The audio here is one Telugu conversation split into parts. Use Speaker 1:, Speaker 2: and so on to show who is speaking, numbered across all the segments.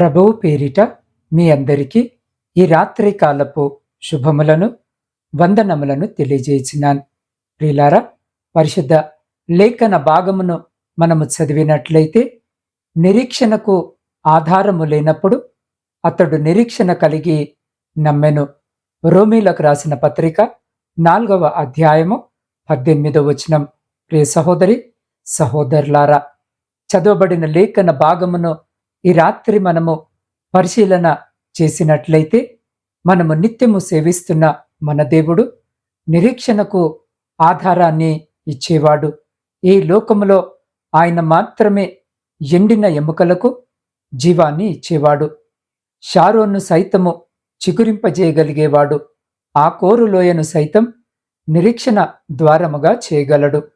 Speaker 1: ప్రభువు పేరిట మీ అందరికీ ఈ రాత్రి కాలపు శుభములను వందనములను తెలియజేసినాను. ప్రిలారా పరిశుద్ధ లేఖన భాగమును మనము చదివినట్లయితే నిరీక్షణకు ఆధారము లేనప్పుడు అతడు నిరీక్షణ కలిగి నమ్మెను. రోమీలకు రాసిన పత్రిక నాలుగవ అధ్యాయము పద్దెనిమిదవ వచనం. ప్రియ సహోదరి సహోదరులారా చదవబడిన లేఖన భాగమును ఈ రాత్రి మనము పరిశీలన చేసినట్లయితే మనము నిత్యము సేవిస్తున్న మన దేవుడు నిరీక్షణకు ఆధారాన్ని ఇచ్చేవాడు. ఈ లోకములో ఆయన మాత్రమే ఎండిన ఎముకలకు జీవాన్ని ఇచ్చేవాడు. షారోను సైతము చిగురింపజేయగలిగేవాడు. ఆ కోరులోయను సైతం నిరీక్షణ ద్వారముగా చేయగలడు.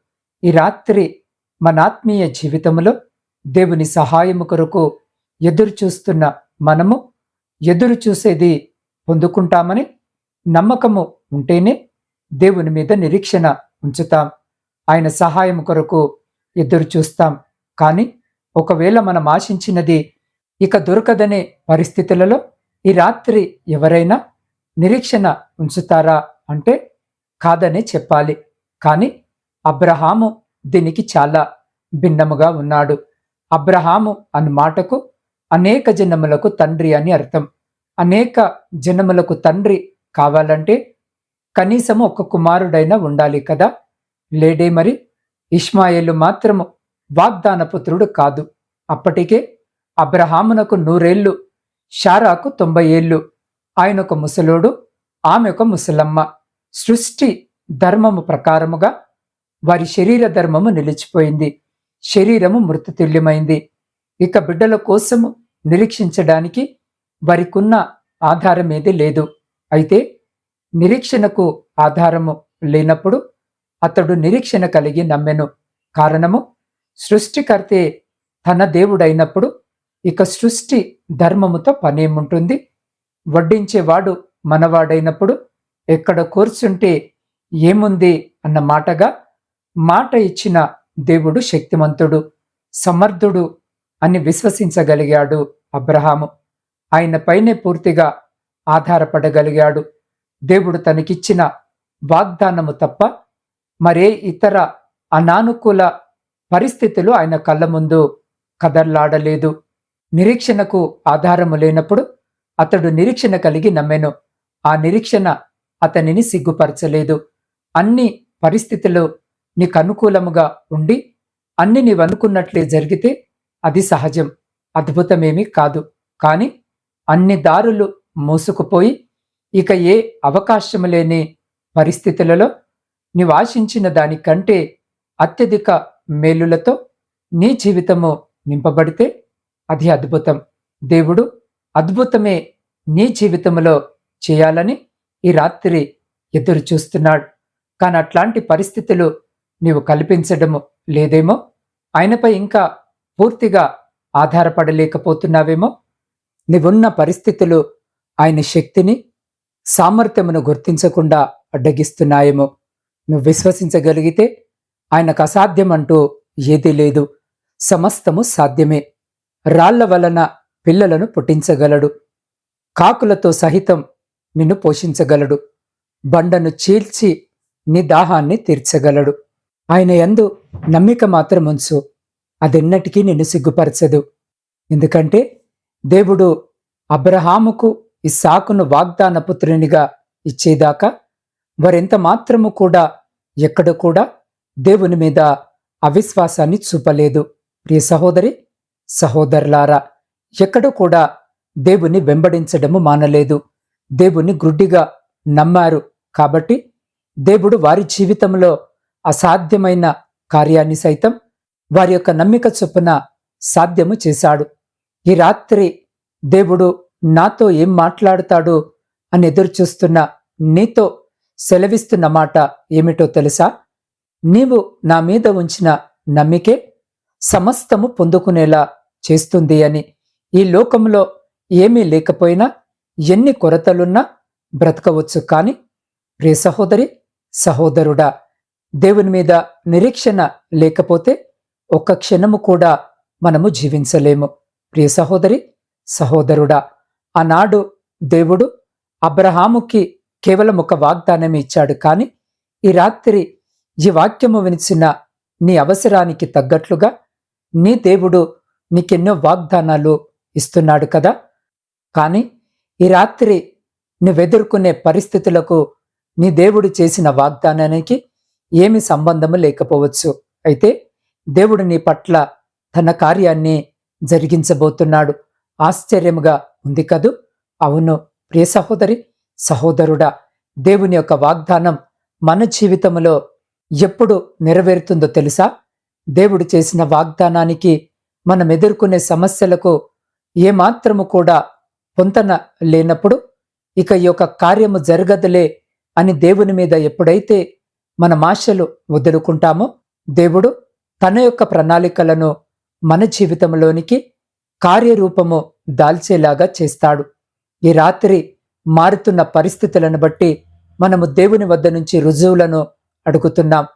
Speaker 1: ఈ రాత్రి మన ఆత్మీయ జీవితంలో దేవుని సహాయము కొరకు ఎదురు చూస్తున్న మనము ఎదురు చూసేది పొందుకుంటామని నమ్మకము ఉంటేనే దేవుని మీద నిరీక్షణ ఉంచుతాం. ఆయన సహాయం కొరకు ఎదురు చూస్తాం. కానీ ఒకవేళ మనం ఆశించినది ఇక దొరకదనే పరిస్థితులలో ఈ రాత్రి ఎవరైనా నిరీక్షణ ఉంచుతారా అంటే కాదనే చెప్పాలి. కానీ అబ్రహాము దీనికి చాలా భిన్నముగా ఉన్నాడు. అబ్రహాము అన్న మాటకు అనేక జనములకు తండ్రి అని అర్థం. అనేక జనములకు తండ్రి కావాలంటే కనీసం ఒక కుమారుడైనా ఉండాలి కదా? లేడే మరి? ఇష్మాయేలు మాత్రము వాగ్దాన పుత్రుడు కాదు. అప్పటికే అబ్రహామునకు నూరేళ్ళు షారాకు తొంభై ఏళ్ళు. ఆయన ఒక ముసలోడు ఆమె ఒక ముసలమ్మ. సృష్టి ధర్మము ప్రకారముగా వారి శరీర ధర్మము నిలిచిపోయింది. శరీరము మృతతుల్యమైంది. ఇక బిడ్డల కోసము నిరీక్షించడానికి వారికున్న ఆధారం ఏది లేదు. అయితే నిరీక్షణకు ఆధారము లేనప్పుడు అతడు నిరీక్షణ కలిగి నమ్మెను. కారణము సృష్టికర్తే తన దేవుడైనప్పుడు ఇక సృష్టి ధర్మముతో పనేముంటుంది. వడ్డించేవాడు మనవాడైనప్పుడు ఎక్కడ కూర్చుంటే ఏముంది అన్న మాటగా మాట ఇచ్చిన దేవుడు శక్తిమంతుడు సమర్థుడు అని విశ్వసించగలిగాడు అబ్రహాము. ఆయన పైనే పూర్తిగా ఆధారపడగలిగాడు. దేవుడు తనకిచ్చిన వాగ్దానము తప్ప మరే ఇతర అనానుకూల పరిస్థితులు ఆయన కళ్ళ ముందు కదర్లాడలేదు నిరీక్షణకు ఆధారము లేనప్పుడు అతడు నిరీక్షణ కలిగి నమ్మెను. ఆ నిరీక్షణ అతనిని సిగ్గుపరచలేదు. అన్ని పరిస్థితులు నీకు అనుకూలముగా ఉండి అన్ని నీవనుకున్నట్లే జరిగితే అది సహజం అద్భుతమేమీ కాదు. కానీ అన్ని దారులు మూసుకుపోయి ఇక ఏ అవకాశము లేని పరిస్థితులలో నీవు ఆశించిన దానికంటే అత్యధిక మేలులతో నీ జీవితము నింపబడితే అది అద్భుతం. దేవుడు అద్భుతమే నీ జీవితంలో చేయాలని ఈ రాత్రి ఎదురు చూస్తున్నాడు. కానీ అట్లాంటి పరిస్థితులు నీవు కల్పించడము లేదేమో? ఆయనపై ఇంకా పూర్తిగా ఆధారపడలేకపోతున్నావేమో? నీవున్న పరిస్థితులు ఆయన శక్తిని సామర్థ్యమును గుర్తించకుండా అడ్డగిస్తున్నాయేమో. నువ్వు విశ్వసించగలిగితే ఆయనకు అసాధ్యం అంటూ ఏదీ లేదు. సమస్తము సాధ్యమే. రాళ్ళ వలన పిల్లలను పుట్టించగలడు. కాకులతో సహితం నిన్ను పోషించగలడు. బండను చీల్చి నీ దాహాన్ని తీర్చగలడు. ఆయన యందు నమ్మిక మాత్రం ఉంచు అదెన్నటికీ నిన్ను సిగ్గుపరచదు. ఎందుకంటే దేవుడు అబ్రహాముకు ఈ సాకును వాగ్దాన పుత్రునిగా ఇచ్చేదాకా వారెంత మాత్రము కూడా ఎక్కడ కూడా దేవుని మీద అవిశ్వాసాన్ని చూపలేదు. ప్రియ సహోదరి సహోదరులారా ఎక్కడ కూడా దేవుని వెంబడించడము మానలేదు. దేవుని గ్రుడ్డిగా నమ్మారు. కాబట్టి దేవుడు వారి జీవితంలో అసాధ్యమైన కార్యాన్ని సైతం వారి యొక్క నమ్మిక చొప్పున సాధ్యము చేశాడు. ఈ రాత్రి దేవుడు నాతో ఏం మాట్లాడతాడు అని ఎదురుచూస్తున్న నీతో సెలవిస్తున్న మాట ఏమిటో తెలుసా? నీవు నా మీద ఉంచిన నమ్మికే సమస్తము పొందుకునేలా చేస్తుంది అని. ఈ లోకంలో ఏమీ లేకపోయినా ఎన్ని కొరతలున్నా బ్రతకవచ్చు కానీ ప్రియ సహోదరి సహోదరుడా దేవుని మీద నిరీక్షణ లేకపోతే ఒక్క క్షణము కూడా మనము జీవించలేము. ప్రియ సహోదరి సహోదరుడా ఆనాడు దేవుడు అబ్రహాముకి కేవలం ఒక వాగ్దానం ఇచ్చాడు. కానీ ఈ రాత్రి ఈ వాక్యము వినిచిన నీ అవసరానికి తగ్గట్లుగా నీ దేవుడు నీకెన్నో వాగ్దానాలు ఇస్తున్నాడు కదా. కానీ ఈ రాత్రి నువ్వెదుర్కొనే పరిస్థితులకు నీ దేవుడు చేసిన వాగ్దానానికి ఏమి సంబంధము లేకపోవచ్చు. అయితే దేవుడు నీ పట్ల తన కార్యాన్ని జరిగించబోతున్నాడు. ఆశ్చర్యముగా ఉంది కదూ? అవును ప్రియ సహోదరి సహోదరుడా దేవుని యొక్క వాగ్దానం మన జీవితంలో ఎప్పుడు నెరవేరుతుందో తెలుసా? దేవుడు చేసిన వాగ్దానానికి మనం ఎదుర్కొనే సమస్యలకు ఏమాత్రము కూడా పొంతన లేనప్పుడు ఇక ఈ యొక్క కార్యము జరగదులే అని దేవుని మీద ఎప్పుడైతే మన ఆశలు వదులుకుంటామో దేవుడు తన యొక్క ప్రణాళికలను మన జీవితంలోనికి కార్యరూపము దాల్చేలాగా చేస్తాడు. ఈ రాత్రి మారుతున్న పరిస్థితులను బట్టి మనము దేవుని వద్ద నుంచి రుజువులను అడుగుతున్నాం.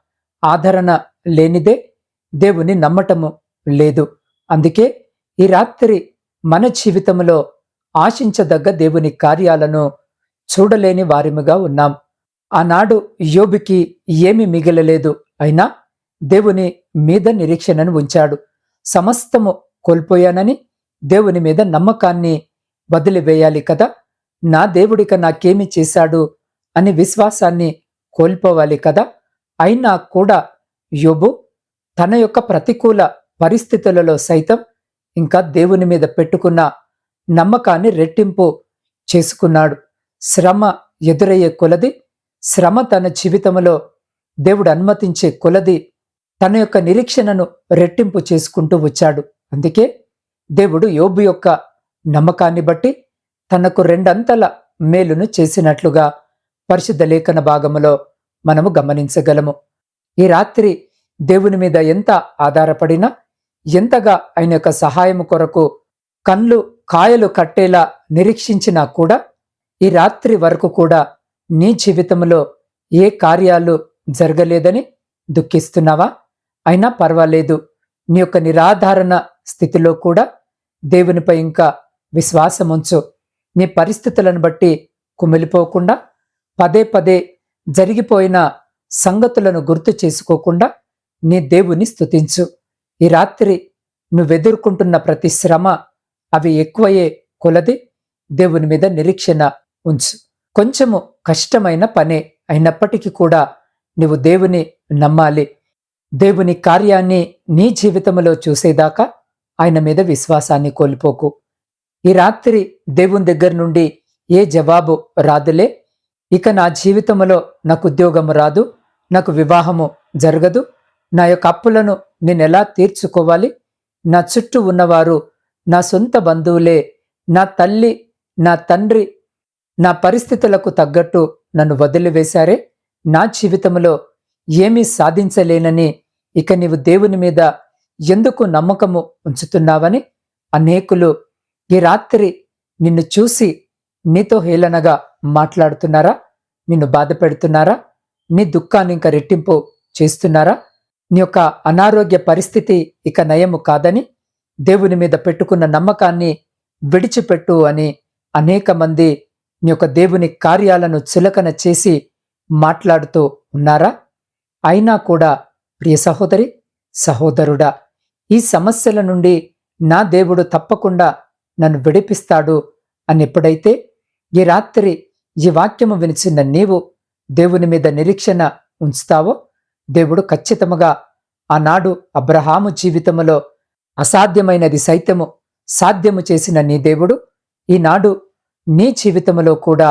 Speaker 1: ఆదరణ లేనిదే దేవుని నమ్మటము లేదు. అందుకే ఈ రాత్రి మన జీవితంలో ఆశించదగ్గ దేవుని కార్యాలను చూడలేని వారిముగా ఉన్నాం. ఆనాడు యోబికి ఏమి మిగలలేదు. అయినా దేవుని మీద నిరీక్షణను ఉంచాడు. సమస్తము కోల్పోయానని దేవుని మీద నమ్మకాన్ని వదిలివేయాలి కదా. నా దేవుడిక నాకేమి చేశాడు అని విశ్వాసాన్ని కోల్పోవాలి కదా. అయినా కూడా యోబు తన యొక్క ప్రతికూల పరిస్థితులలో సైతం ఇంకా దేవుని మీద పెట్టుకున్న నమ్మకాన్ని రెట్టింపు చేసుకున్నాడు. శ్రమ ఎదురయ్యే కొలది శ్రమ తన జీవితంలో దేవుడు అనుమతించే కొలది తన యొక్క నిరీక్షణను రెట్టింపు చేసుకుంటూ వచ్చాడు. అందుకే దేవుడు యోబు యొక్క నమ్మకాన్ని బట్టి తనకు రెండంతల మేలును చేసినట్లుగా పరిశుద్ధ లేఖన భాగములో మనము గమనించగలము. ఈ రాత్రి దేవుని మీద ఎంత ఆధారపడినా ఎంతగా ఆయన యొక్క సహాయము కొరకు కళ్ళు కాయలు కట్టేలా నిరీక్షించినా కూడా ఈ రాత్రి వరకు కూడా నీ జీవితంలో ఏ కార్యాలు జరగలేదని దుఃఖిస్తున్నావా? అయినా పర్వాలేదు. నీ యొక్క నిరాధారణ స్థితిలో కూడా దేవునిపై ఇంకా విశ్వాసం ఉంచు నీ పరిస్థితులను బట్టి కుమిలిపోకుండా పదే పదే జరిగిపోయిన సంగతులను గుర్తు చేసుకోకుండా నీ దేవుని స్థుతించు ఈ రాత్రి నువ్వెదుర్కొంటున్న ప్రతి శ్రమ అవి ఎక్కువయే కొలది దేవుని మీద నిరీక్షణ ఉంచు. కొంచెము కష్టమైన పనే అయినప్పటికీ కూడా నువ్వు దేవుని నమ్మాలి. దేవుని కార్యాన్ని నీ జీవితంలో చూసేదాకా ఆయన మీద విశ్వాసాన్ని కోల్పోకు. ఈ రాత్రి దేవుని దగ్గర నుండి ఏ జవాబు రాదులే. ఇక నా జీవితంలో నాకు ఉద్యోగము రాదు నాకు వివాహము జరగదు. నా యొక్క అప్పులను నేను ఎలా తీర్చుకోవాలి? నా చుట్టూ ఉన్నవారు నా సొంత బంధువులే నా తల్లి నా తండ్రి నా పరిస్థితులకు తగ్గట్టు నన్ను వదిలివేశారే. నా జీవితంలో ఏమీ సాధించలేనని ఇక నీవు దేవుని మీద ఎందుకు నమ్మకము ఉంచుతున్నావని అనేకులు ఈ రాత్రి నిన్ను చూసి నీతో హేళనగా మాట్లాడుతున్నారా? నిన్ను బాధ పెడుతున్నారా? నీ దుఃఖాన్ని ఇంకా రెట్టింపు చేస్తున్నారా? నీ యొక్క అనారోగ్య పరిస్థితి ఇక నయము కాదని దేవుని మీద పెట్టుకున్న నమ్మకాన్ని విడిచిపెట్టు అని అనేక మంది నీ యొక్క దేవుని కార్యాలను చిలకన చేసి మాట్లాడుతూ ఉన్నారా? అయినా కూడా ప్రియ సహోదరి సహోదరుడా ఈ సమస్యల నుండి నా దేవుడు తప్పకుండా నన్ను విడిపిస్తాడు అని ఎప్పుడైతే ఈ రాత్రి ఈ వాక్యము వినిచిన నీవు దేవుని మీద నిరీక్షణ ఉంచుతావో దేవుడు ఖచ్చితముగా ఆనాడు అబ్రహాము జీవితములో అసాధ్యమైనది సైతము సాధ్యము చేసిన నీ దేవుడు ఈనాడు నీ జీవితములో కూడా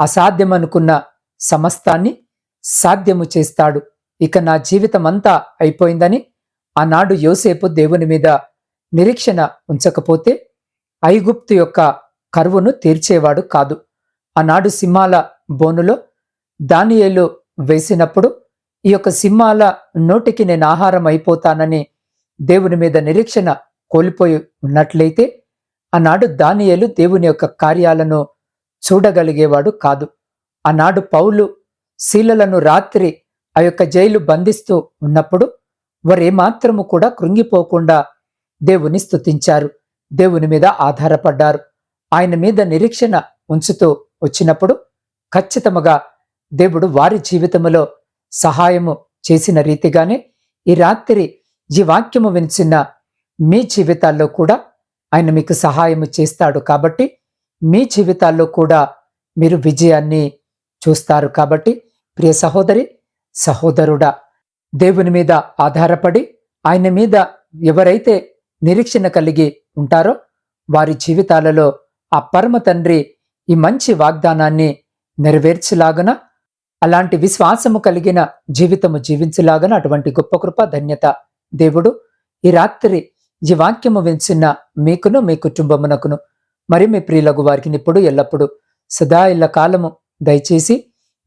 Speaker 1: అసాధ్యమనుకున్న సమస్తాన్ని సాధ్యము చేస్తాడు. ఇక నా జీవితం అంతా అయిపోయిందని ఆనాడు యోసేపు దేవుని మీద నిరీక్షణ ఉంచకపోతే ఐగుప్తు యొక్క కరువును తీర్చేవాడు కాదు. ఆనాడు సింహాల బోనులో దానియేలు వేసినప్పుడు ఈ యొక్క సింహాల నోటికి నేను ఆహారం అయిపోతానని దేవుని మీద నిరీక్షణ కోల్పోయి ఉన్నట్లయితే ఆనాడు దానియేలు దేవుని యొక్క కార్యాలను చూడగలిగేవాడు కాదు. ఆనాడు పౌలు శీలలను రాత్రి ఆ యొక్క జైలు బంధిస్తూ ఉన్నప్పుడు వారేమాత్రము కూడా కృంగిపోకుండా దేవుని స్తుతించారు. దేవుని మీద ఆధారపడ్డారు. ఆయన మీద నిరీక్షణ ఉంచుతూ వచ్చినప్పుడు ఖచ్చితముగా దేవుడు వారి జీవితములో సహాయము చేసిన రీతిగానే ఈ రాత్రి ఈ వాక్యము వినిచిన మీ జీవితాల్లో కూడా ఆయన మీకు సహాయము చేస్తాడు కాబట్టి మీ జీవితాల్లో కూడా మీరు విజయాన్ని చూస్తారు కాబట్టి ప్రియ సహోదరి సహోదరుడా దేవుని మీద ఆధారపడి ఆయన మీద ఎవరైతే నిరీక్షణ కలిగి ఉంటారో వారి జీవితాలలో ఆ పరమ తండ్రి ఈ మంచి వాగ్దానాన్ని నెరవేర్చిలాగన అలాంటి విశ్వాసము కలిగిన జీవితము జీవించలాగన అటువంటి గొప్ప కృప ధన్యత దేవుడు ఈ రాత్రి ఈ వాక్యము వించిన మీకును మీ కుటుంబమునకును మరి మీ ప్రియులకు వారికి ఇప్పుడు ఎల్లప్పుడూ సదా ఇళ్ళ కాలము దయచేసి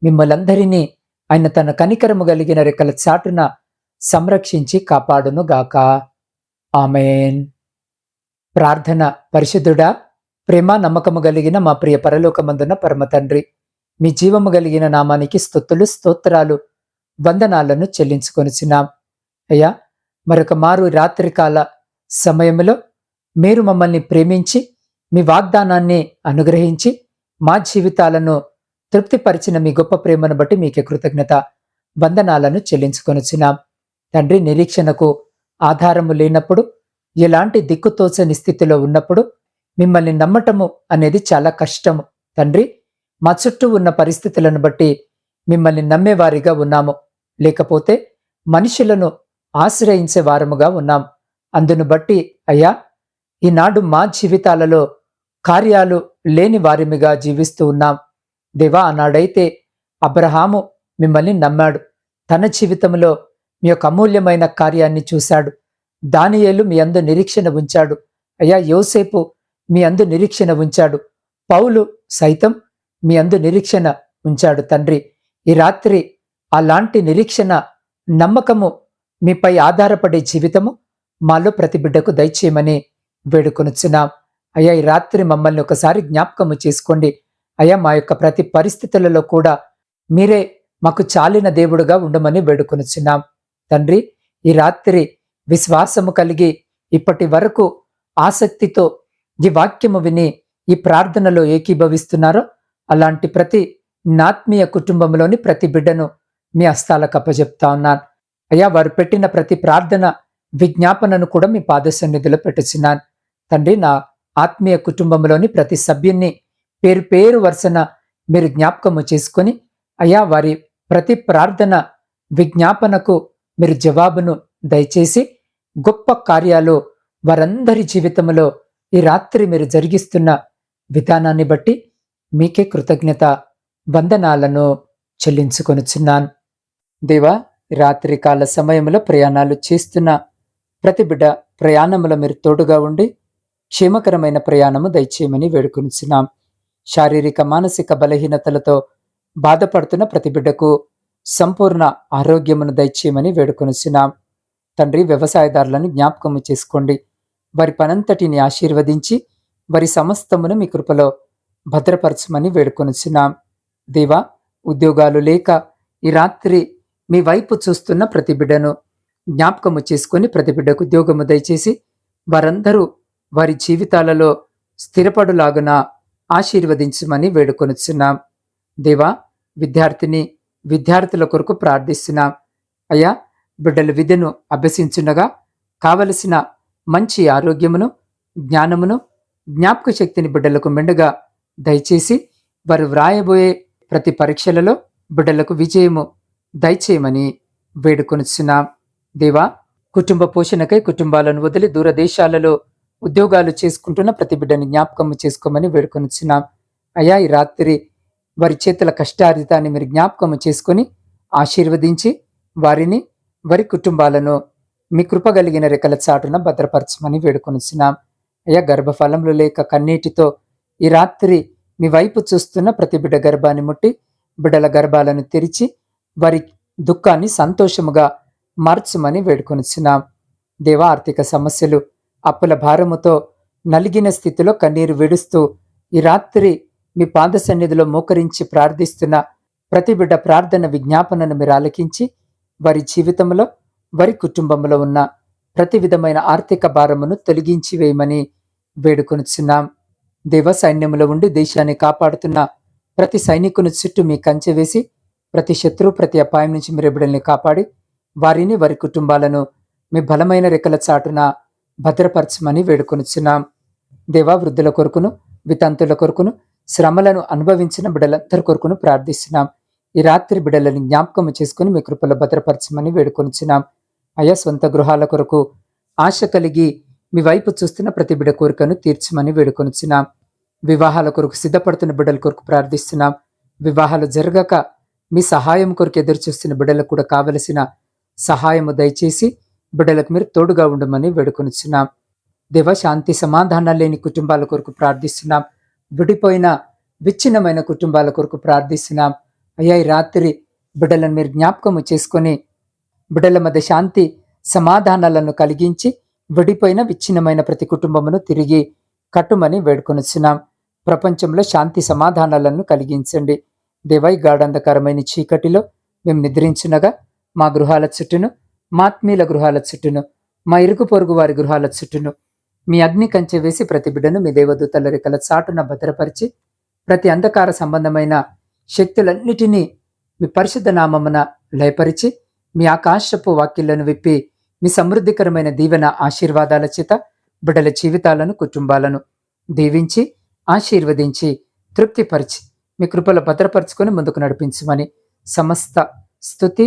Speaker 1: మిమ్మలందరినీ ఆయన తన కనికరము కలిగిన రెక్కల చాటున సంరక్షించి కాపాడును గాక ఆమెన్. ప్రార్థన పరిశుద్ధుడా ప్రేమ నమ్మకము కలిగిన మా ప్రియ పరలోకమందున పరమ తండ్రి మీ జీవము కలిగిన నామానికి స్తుతులు స్తోత్రాలు వందనాలను చెల్లించుకొనిచున్నాం. అయ్యా మరొక మారు రాత్రికాల సమయంలో మీరు మమ్మల్ని ప్రేమించి మీ వాగ్దానాన్ని అనుగ్రహించి మా జీవితాలను తృప్తిపరిచిన మీ గొప్ప ప్రేమను బట్టి మీకే కృతజ్ఞత వందనాలను చెల్లించుకొనిచ్చినాం తండ్రి నిరీక్షణకు ఆధారము లేనప్పుడు ఎలాంటి దిక్కుతోచని స్థితిలో ఉన్నప్పుడు మిమ్మల్ని నమ్మటము అనేది చాలా కష్టము. తండ్రి మా చుట్టూ ఉన్న పరిస్థితులను బట్టి మిమ్మల్ని నమ్మేవారిగా ఉన్నాము. లేకపోతే మనుషులను ఆశ్రయించే వారముగా ఉన్నాం. అందును బట్టి అయ్యా ఈనాడు మా జీవితాలలో కార్యాలు లేని వారిమిగా జీవిస్తూ ఉన్నాం. దేవా ఆనాడైతే అబ్రహాము మిమ్మల్ని నమ్మాడు. తన జీవితంలో మీ యొక్క అమూల్యమైన కార్యాన్ని చూశాడు. దానియేలు మీ అందు నిరీక్షణ ఉంచాడు. అయ్యా యోసేపు మీ అందు నిరీక్షణ ఉంచాడు. పౌలు సైతం మీ అందు నిరీక్షణ ఉంచాడు తండ్రి. ఈ రాత్రి అలాంటి నిరీక్షణ నమ్మకము మీపై ఆధారపడే జీవితము మాలో ప్రతి బిడ్డకు దయచేయమని వేడుకొనుచున్నాం. అయ్యా ఈ రాత్రి మమ్మల్ని ఒకసారి జ్ఞాపకము చేసుకోండి. అయ్యా మా యొక్క ప్రతి పరిస్థితులలో కూడా మీరే మాకు చాలిన దేవుడుగా ఉండమని వేడుకొనిచున్నాం. తండ్రి ఈ రాత్రి విశ్వాసము కలిగి ఇప్పటి వరకు ఆసక్తితో ఈ వాక్యము విని ఈ ప్రార్థనలో ఏకీభవిస్తున్నారో అలాంటి ప్రతి నాత్మీయ కుటుంబంలోని ప్రతి బిడ్డను మీ హస్తాలకు అప్పజెప్తా ఉన్నాను. అయ్యా వారు పెట్టిన ప్రతి ప్రార్థన విజ్ఞాపనను కూడా మీ పాద సన్నిధిలో పెట్టుచున్నాను. తండ్రి నా ఆత్మీయ కుటుంబంలోని ప్రతి సభ్యున్ని పేరు పేరు వరుసన మీరు జ్ఞాపకము చేసుకొని అయ్యా వారి ప్రతి ప్రార్థన విజ్ఞాపనకు మీరు జవాబును దయచేసి గొప్ప కార్యాలు వారందరి జీవితంలో ఈ రాత్రి మీరు జరిగిస్తున్న విధానాన్ని బట్టి మీకే కృతజ్ఞత వందనాలను చెల్లించుకొనుచున్నాను. దేవా రాత్రి కాల సమయంలో ప్రయాణాలు చేస్తున్న ప్రతి బిడ్డ ప్రయాణంలో మీరు తోడుగా ఉండి క్షేమకరమైన ప్రయాణము దయచేయమని వేడుకొనిచున్నాం. శారీరక మానసిక బలహీనతలతో బాధపడుతున్న ప్రతి బిడ్డకు సంపూర్ణ ఆరోగ్యమును దయచేయమని వేడుకొనిచున్నాం. తండ్రి వ్యవసాయదారులను జ్ఞాపకము చేసుకోండి. వారి పనంతటిని ఆశీర్వదించి వారి సమస్తమును మీ కృపలో భద్రపరచమని వేడుకొనిచున్నాం. దేవా ఉద్యోగాలు లేక ఈ రాత్రి మీ వైపు చూస్తున్న ప్రతి బిడ్డను జ్ఞాపకము చేసుకొని ప్రతి బిడ్డకు ఉద్యోగము దయచేసి వారందరూ వారి జీవితాలలో స్థిరపడులాగున ఆశీర్వదించమని వేడుకొనుచున్నాం. దేవా విద్యార్థిని విద్యార్థుల కొరకు ప్రార్థిస్తున్నాం. అయ్యా బిడ్డల విద్యను అభ్యసించుండగా కావలసిన మంచి ఆరోగ్యమును జ్ఞానమును జ్ఞాపక శక్తిని బిడ్డలకు మెండుగా దయచేసి వారు వ్రాయబోయే ప్రతి పరీక్షలలో బిడ్డలకు విజయము దయచేయమని వేడుకొనుచున్నాం. దేవా కుటుంబ పోషణకై కుటుంబాలను వదిలి దూరదేశాలలో ఉద్యోగాలు చేసుకుంటున్న ప్రతి బిడ్డని జ్ఞాపకం చేసుకోమని వేడుకొనిచ్చున్నాం అయ్యా ఈ రాత్రి వారి చేతుల కష్టార్జితాన్ని మీరు జ్ఞాపకం చేసుకొని ఆశీర్వదించి వారిని వారి కుటుంబాలను మీ కృప కలిగిన రెక్కల చాటున భద్రపరచమని వేడుకొనిచ్చున్నాం అయ్యా గర్భఫలంలో లేక కన్నీటితో ఈ రాత్రి మీ వైపు చూస్తున్న ప్రతి బిడ్డ గర్భాన్ని ముట్టి బిడ్డల గర్భాలను తెరిచి వారి దుఃఖాన్ని సంతోషముగా మార్చమని వేడుకొనిచ్చున్నాం దేవా ఆర్థిక సమస్యలు అప్పుల భారముతో నలిగిన స్థితిలో కన్నీరు విడుస్తూ ఈ రాత్రి మీ పాద సన్నిధిలో మోకరించి ప్రార్థిస్తున్న ప్రతి బిడ్డ ప్రార్థన విజ్ఞాపనను మీరు ఆలకించి వారి జీవితంలో వారి కుటుంబంలో ఉన్న ప్రతి విధమైన ఆర్థిక భారమును తొలగించి వేయమని వేడుకొనుచున్నాం. దేవ సైన్యములో ఉండి దేశాన్ని కాపాడుతున్న ప్రతి సైనికుని చుట్టూ మీ కంచె వేసి ప్రతి శత్రువు ప్రతి అపాయం నుంచి మీరు బిడ్డల్ని కాపాడి వారిని వారి కుటుంబాలను మీ బలమైన రెక్కల చాటున భద్రపరచమని వేడుకొనిచున్నాం. దేవా వృద్ధుల కొరకును వితంతుల కొరకును శ్రమలను అనుభవించిన బిడ్డలందరి కొరకును ప్రార్థిస్తున్నాం. ఈ రాత్రి బిడ్డలని జ్ఞాపకం చేసుకుని మీ కృపలో భద్రపరచమని వేడుకొనిచున్నాం. అయా సొంత గృహాల కొరకు ఆశ కలిగి మీ వైపు చూస్తున్న ప్రతి బిడ కోరికను తీర్చమని వేడుకొనిచున్నాం. వివాహాల కొరకు సిద్ధపడుతున్న బిడ్డల కొరకు ప్రార్థిస్తున్నాం. వివాహాలు జరగక మీ సహాయం కొరకు ఎదురు చూస్తున్న బిడ్డలకు కూడా కావలసిన సహాయము దయచేసి బిడ్డలకు మీరు తోడుగా ఉండమని వేడుకొనిచున్నాం. దేవ శాంతి సమాధానాలు లేని కుటుంబాల కొరకు ప్రార్థిస్తున్నాం. విడిపోయిన విచ్ఛిన్నమైన కుటుంబాల కొరకు ప్రార్థిస్తున్నాం. అయ్యా ఈ రాత్రి బిడ్డలను మీరు జ్ఞాపకము చేసుకొని బిడ్డల మధ్య శాంతి సమాధానాలను కలిగించి విడిపోయిన విచ్ఛిన్నమైన ప్రతి కుటుంబమును తిరిగి కట్టుమని వేడుకొనిస్తున్నాం ప్రపంచంలో శాంతి సమాధానాలను కలిగించండి. దేవై గాఢంధకరమైన చీకటిలో మేము నిద్రించినగా మా గృహాల చుట్టూను మాత్మీల గృహాల చుట్టూను మా ఇరుగు పొరుగు వారి గృహాల చుట్టూను మీ అగ్ని కంచె వేసి ప్రతి బిడ్డను మీ దేవదూతల రెక్కల చాటున భద్రపరిచి ప్రతి అంధకార సంబంధమైన శక్తులన్నిటినీ మీ పరిశుద్ధ నామమున లయపరిచి మీ ఆకాశపు వాక్యలను విప్పి మీ సమృద్ధికరమైన దీవెన ఆశీర్వాదాల చేత బిడ్డల జీవితాలను కుటుంబాలను దీవించి ఆశీర్వదించి తృప్తిపరిచి మీ కృపలో భద్రపరచుకొని ముందుకు నడిపించమని సమస్త స్థుతి